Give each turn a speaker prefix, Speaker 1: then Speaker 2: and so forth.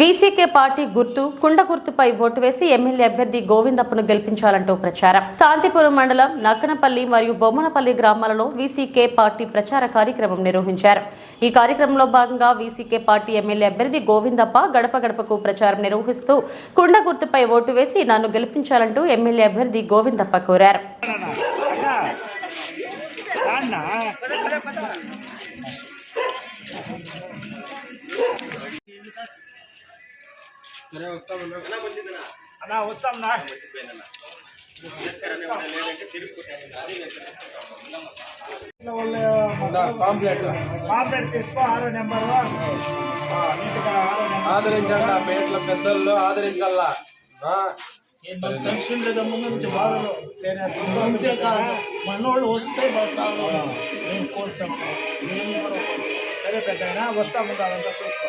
Speaker 1: VCK party గుర్తు కుండ గుర్తుపై ఓటు వేసి ఎమ్మెల్యే అభ్యర్థి గోవిందప్పను గెలిపించాలంటూ ప్రచారం. శాంతిపురం మండలం నక్కనపల్లి మరియు బొమ్మనపల్లి గ్రామాలలో వీసీకే పార్టీ ప్రచార కార్యక్రమం నిర్వహించారు. ఈ కార్యక్రమంలో భాగంగా వీసీకే పార్టీ ఎమ్మెల్యే అభ్యర్థి గోవిందప్ప గడప గడపకు ప్రచారం నిర్వహిస్తూ కుండ గుర్తుపై ఓటు వేసి నన్ను గెలిపించాలంటూ ఎమ్మెల్యే అభ్యర్థి గోవిందప్ప కోరారు.
Speaker 2: అన్నా. వస్తామన్నా
Speaker 3: పాంప్లెట్.
Speaker 2: తీసుకో ఆరో నెంబర్.
Speaker 3: పేట్ల పెద్దల్లో ఆదరించాలా ఆ,
Speaker 4: టెన్షన్ లేదా ముందు నుంచి బాధలు.
Speaker 2: సరే
Speaker 4: అంతే కాదు. మనోళ్ళు వస్తే బస్తాలు. మేము కోరుతాం? మేము కూడా కోరుతాం.
Speaker 2: సరే పెద్ద వస్తాము అదంతా చూసుకో.